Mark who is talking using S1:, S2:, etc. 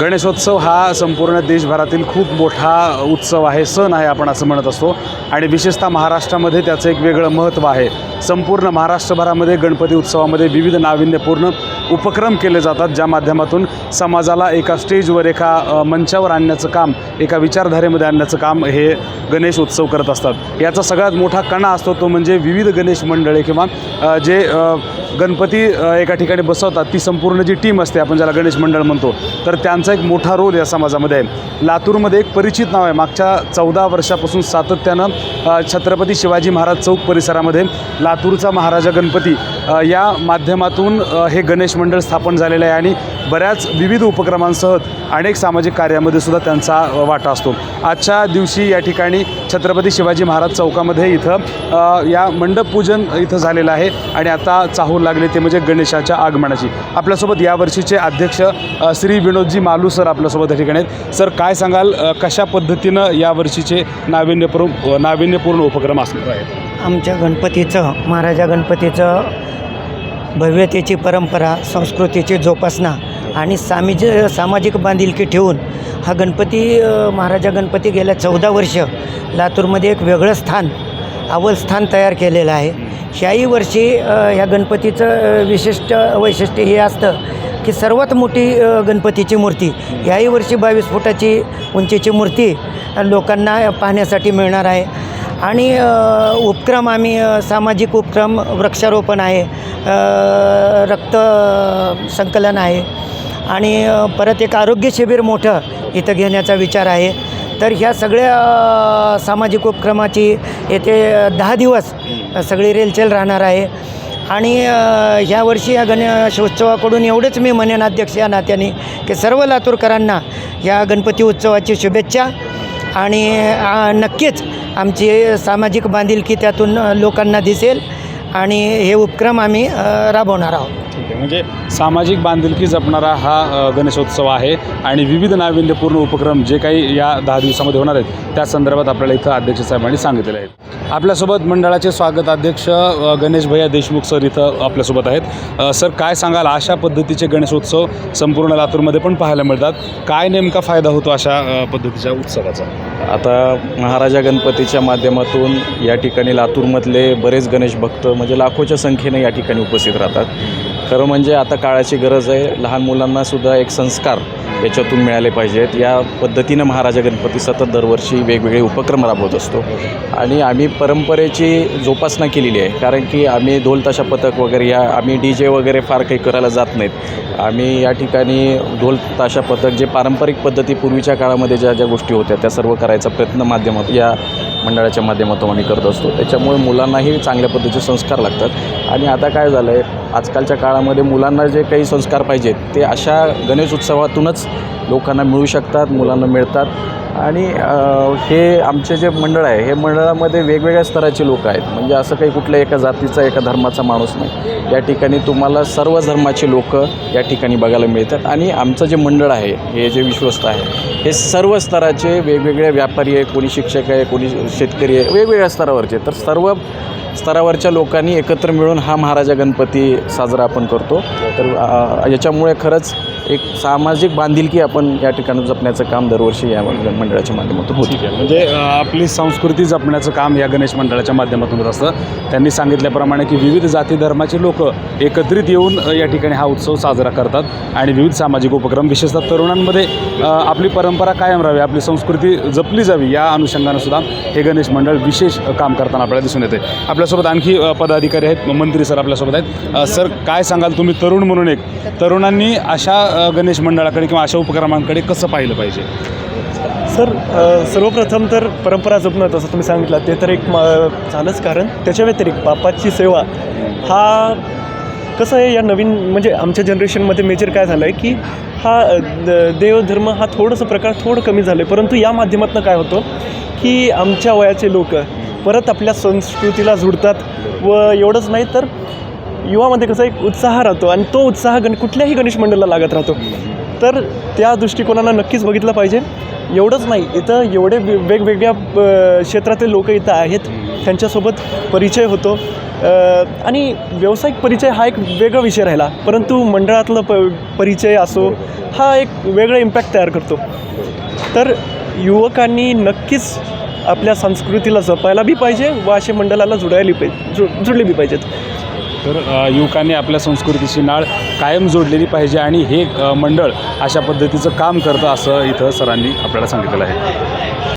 S1: गणेशोत्सव हा संपूर्ण देशभरातील खूप मोठा उत्सव आहे सण आहे आपण असं म्हणत असतो. आणि विशेषतः महाराष्ट्रामध्ये त्याचं एक वेगळं महत्त्व आहे. संपूर्ण महाराष्ट्रभरामध्ये गणपती उत्सवामध्ये विविध नाविन्यपूर्ण उपक्रम केले जातात ज्या माध्यमातून समाजाला एका स्टेजवर एका मंचावर आणण्याचं काम एका विचारधारेमध्ये आणण्याचं काम हे गणेश उत्सव करत असतात. याचा सगळ्यात मोठा कणा असतो तो म्हणजे विविध गणेश मंडळे किंवा जे गणपती एका ठिकाणी बसवतात. ती संपूर्ण जी टीम असते आपण ज्याला गणेश मंडळ म्हणतो तर त्यांचा एक मोठा रोल या समाजामध्ये आहे. लातूरमध्ये एक परिचित नाव आहे. मागच्या चौदा वर्षापासून सातत्यानं छत्रपती शिवाजी महाराज चौक परिसरामध्ये लातूरचा महाराजा गणपती या माध्यमातून हे गणेश मंडळ स्थापन झालेलं आहे आणि बऱ्याच विविध उपक्रमांसह अनेक सामाजिक कार्यामध्ये सुद्धा त्यांचा वाटा असतो. आजच्या दिवशी या ठिकाणी छत्रपती शिवाजी महाराज चौकामध्ये इथं या मंडप पूजन इथं झालेलं आहे आणि आता चाहूल लागले ते म्हणजे गणेशाच्या आगमनाची. आपल्यासोबत यावर्षीचे अध्यक्ष श्री विनोदजी मालू सर आपल्यासोबत या ठिकाणी आहेत. सर काय सांगाल? कशा पद्धतीनं यावर्षीचे नाविन्यपूर्ण नाविन्यपूर्ण उपक्रम असणार आहेत?
S2: आमच्या गणपतीचं महाराजा गणपतीचं भव्यतेची परंपरा संस्कृतीची जोपासना आणि सामिज सामाजिक बांधिलकी ठेवून हा गणपती महाराजा गणपती गेल्या चौदा वर्ष लातूरमध्ये एक वेगळं स्थान अव्वल स्थान तयार केलेलं आहे. ह्याही वर्षी ह्या गणपतीचं विशिष्ट वैशिष्ट्य हे असतं की सर्वात मोठी गणपतीची मूर्ती याही वर्षी बावीस फुटाची उंचीची मूर्ती लोकांना पाहण्यासाठी मिळणार आहे. आणि उपक्रम आम्ही सामाजिक उपक्रम वृक्षारोपण आहे रक्त संकलन आहे आणि परत एक आरोग्य शिबिर मोठं इथं घेण्याचा विचार आहे. तर ह्या सगळ्या सामाजिक उपक्रमाची येथे दहा दिवस सगळी रेलचेल राहणार आहे. आणि ह्या वर्षी या गणेशोत्सवाकडून एवढेच मी म्हणेन अध्यक्ष या नात्याने की सर्व लातूरकरांना या गणपती उत्सवाची शुभेच्छा. आणि नक्कीच आमची सामाजिक बांधिलकी त्यातून लोकांना दिसेल. आणि हे उपक्रम आम्ही राबवणार आहोत.
S1: ठीक आहे. म्हणजे सामाजिक बांधिलकी जपणारा हा अ, गणेशोत्सव आहे. आणि विविध नाविन्यपूर्ण उपक्रम जे काही या दहा दिवसामध्ये होणार आहेत त्या संदर्भात आपल्याला इथं अध्यक्ष साहेबांनी सांगितलेलं आहे. आपल्यासोबत मंडळाचे स्वागत अध्यक्ष गणेश भैया देशमुख सर इथं आपल्यासोबत आहेत. सर काय सांगाल? अशा पद्धतीचे गणेशोत्सव संपूर्ण लातूरमध्ये पण पाहायला मिळतात. काय नेमका फायदा होतो अशा पद्धतीच्या उत्सवाचा?
S3: आता महाराजा गणपतीच्या माध्यमातून या ठिकाणी लातूरमधले बरेच गणेश भक्त म्हणजे लाखोच्या संख्येने या ठिकाणी उपस्थित राहतात. खरं म्हणजे आता काळाची गरज आहे. लहान मुलांनासुद्धा एक संस्कार याच्यातून मिळाले पाहिजेत. या पद्धतीनं महाराजा गणपती सतत दरवर्षी वेगवेगळे उपक्रम राबवत असतो. आणि आम्ही परंपरेची जोपासना केलेली आहे. कारण की आम्ही ढोल ताशा पथक वगैरे या आम्ही डी जे वगैरे फार काही करायला जात नाहीत. आम्ही या ठिकाणी ढोल ताशा पथक जे पारंपरिक पद्धती पूर्वीच्या काळामध्ये ज्या ज्या गोष्टी होत्या त्या सर्व करायचा प्रयत्न माध्यमात या मंडळाच्या माध्यमातून आम्ही करत असतो. त्याच्यामुळे मुलांनाही चांगल्या पद्धतीचे संस्कार लागतात. आणि आता काय झालं आहे आजकालच्या काळामध्ये मुलांना जे काही संस्कार पाहिजेत ते अशा गणेश उत्सवातूनच लोकांना मिळू शकतात मुलांना मिळतात. आणि हे आमचे जे मंडळ आहे हे मंडळामध्ये वेगवेगळ्या स्तराचे लोक आहेत. म्हणजे असं काही कुठल्या एका जातीचा एका धर्माचा माणूस नाही. या ठिकाणी तुम्हाला सर्व धर्माचे लोक या ठिकाणी बघायला मिळतात. आणि आमचं जे मंडळ आहे हे जे विश्वस्त आहे हे सर्व स्तराचे वेगवेगळे व्यापारी आहे कोणी शिक्षक आहे कोणी शेतकरी आहे वेगवेगळ्या स्तरावरचे तर सर्व स्तरावरच्या लोकांनी एकत्र मिळून हा महाराजा गणपती साजरा आपण करतो. तर याच्यामुळे खरंच एक सामाजिक बांधिलकी आपण या ठिकाणी जपण्याचं काम दरवर्षी या मंडळाच्या माध्यमातून होते.
S1: ठीक आहे. म्हणजे आपली संस्कृती जपण्याचं काम या गणेश मंडळाच्या माध्यमातून होत असतं. त्यांनी सांगितल्याप्रमाणे की विविध जाती धर्माचे लोक एकत्रित येऊन या ठिकाणी हा उत्सव साजरा करतात आणि विविध सामाजिक उपक्रम विशेषतः तरुणांमध्ये आपली परंपरा कायम राहावी आपली संस्कृती जपली जावी या अनुषंगानं सुद्धा हे गणेश मंडळ विशेष काम करताना आपल्याला दिसून येते. आपल्यासोबत आणखी पदाधिकारी आहेत मंत्री सर आपल्यासोबत आहेत. सर काय सांगाल? तुम्ही तरुण म्हणून एक. तरुणांनी अशा गणेश मंडळाकडे किंवा अशा उपक्रमांकडे कसं पाहिलं पाहिजे?
S4: सर सर्वप्रथम तर परंपरा जपणं जसं तुम्ही सांगितलं ते तर एक म- झालंच कारण. त्याच्या व्यतिरिक्त बापाची सेवा हा कसं आहे या नवीन म्हणजे आमच्या जनरेशनमध्ये मेजर काय झालं आहे की हा द- देवधर्म हा थोडंसं प्रकार थोडं कमी झालं आहे परंतु या माध्यमातून काय होतं की आमच्या वयाचे लोक परत आपल्या संस्कृतीला जुडतात व एवढंच नाही तर युवामध्ये कसं एक उत्साह राहतो आणि तो उत्साह गण कुठल्याही गणेश मंडळाला लागत राहतो. तर त्या दृष्टिकोनानं नक्कीच बघितलं पाहिजे. एवढंच नाही इथं एवढे वे- वेगवेगळ्या अ, क्षेत्रातील लोक इथं आहेत. त्यांच्यासोबत परिचय होतो. आणि व्यावसायिक परिचय हा एक वेगळा विषय राहिला. परंतु मंडळातलं प परिचय असो हा एक वेगळा इम्पॅक्ट तयार करतो. तर युवकांनी नक्कीच आपल्या संस्कृतीला जपायला बी पाहिजे व असे मंडळाला जुडायला पाहिजे जु जुडले बी पाहिजेत.
S1: तर युवकांनी आपल्या संस्कृतीची नाळ कायम जोडलेली पाहिजे आणि हे मंडळ अशा पद्धतीचं काम करतं असं इथं सरांनी आपल्याला सांगितलेलं आहे.